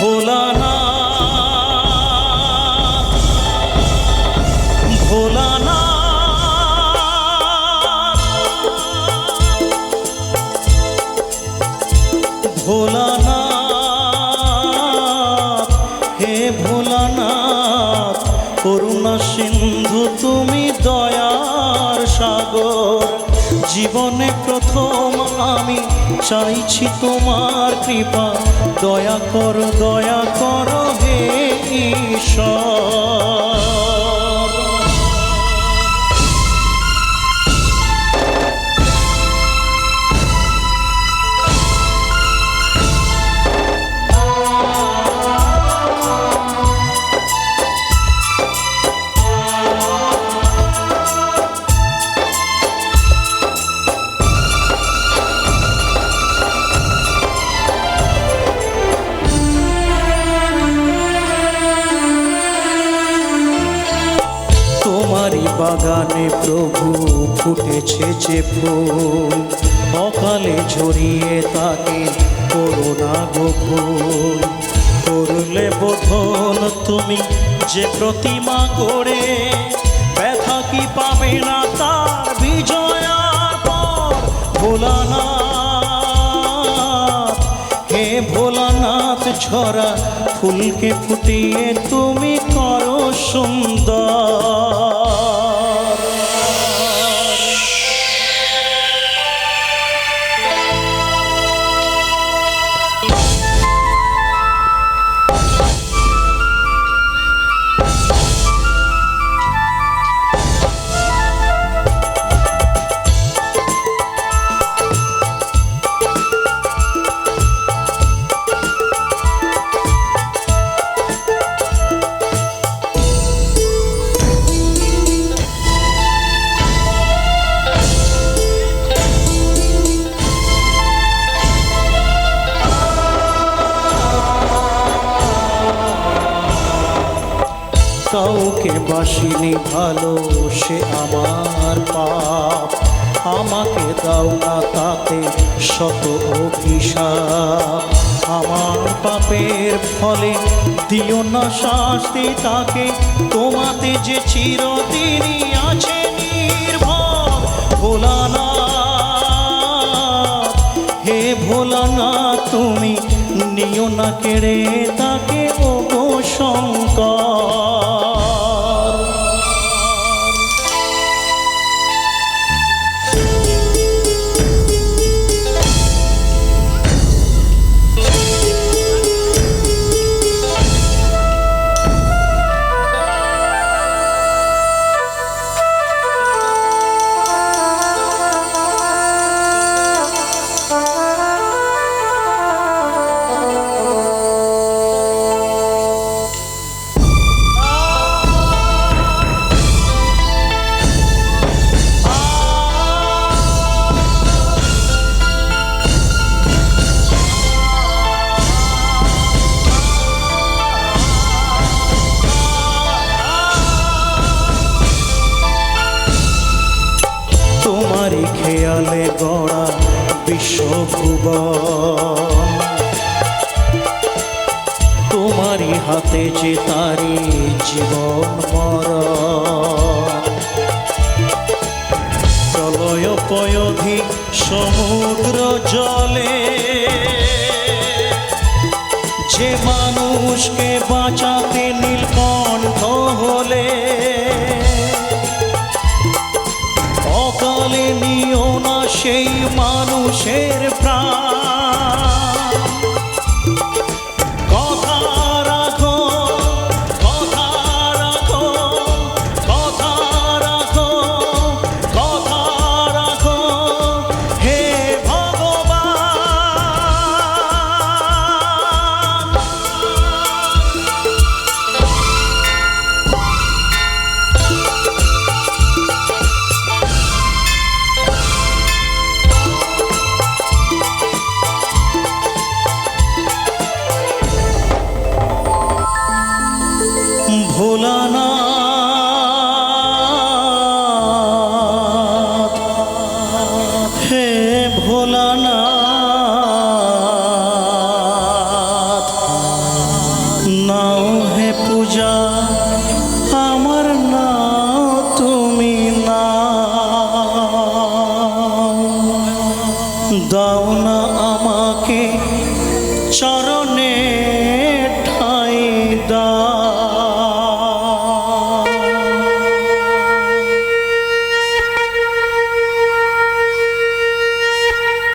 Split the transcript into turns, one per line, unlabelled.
ভোলানা ভোলানা ভোলানাথ হে ভোলানাথ করুণা সিন্ধু তুমি দয়ার সাগর। জীবনে প্রথম আমি চাইছি তোমার কৃপা। দয়া কর দয়া কর। বাগানে প্রভু ফুটেছে যে ফুল, অকালে ঝরিয়ে তাকে করোনা গোভুল করলে বোধন তুমি যে প্রতিমা করে ব্যথা কি পাবে না তার বিজয়ার পর? ভোলানাথ, হে ভোলানাথ ছড়া ফুলকে ফুটিয়ে তুমি করো সুন্দর। কাউকে বাসিনি ভালো, সে আমার পাপ। আমাকে দাও না তাতে শত অভিশাপ। আমার পাপের ফলে দিও না শাস্তি তাকে। তোমাতে যে চিরদিনই আছে নির্ভর ভোলানাথ। হে ভোলানাথ, তুমি নিও না কেড়ে তাকে ও শঙ্কর। খেয়ালে গড়া বিশ্বভুবন। তোমারই হাতে যে তারি জীবন মরণ। প্রলয় পয়ধি সমুদ্র জলে। যে মানুষকে বাঁচাতে নীলকণ্ঠ হলে সেই মানুষের প্রাণ। ভোলানা নাও হে পূজা আমার না তুমি না। দাও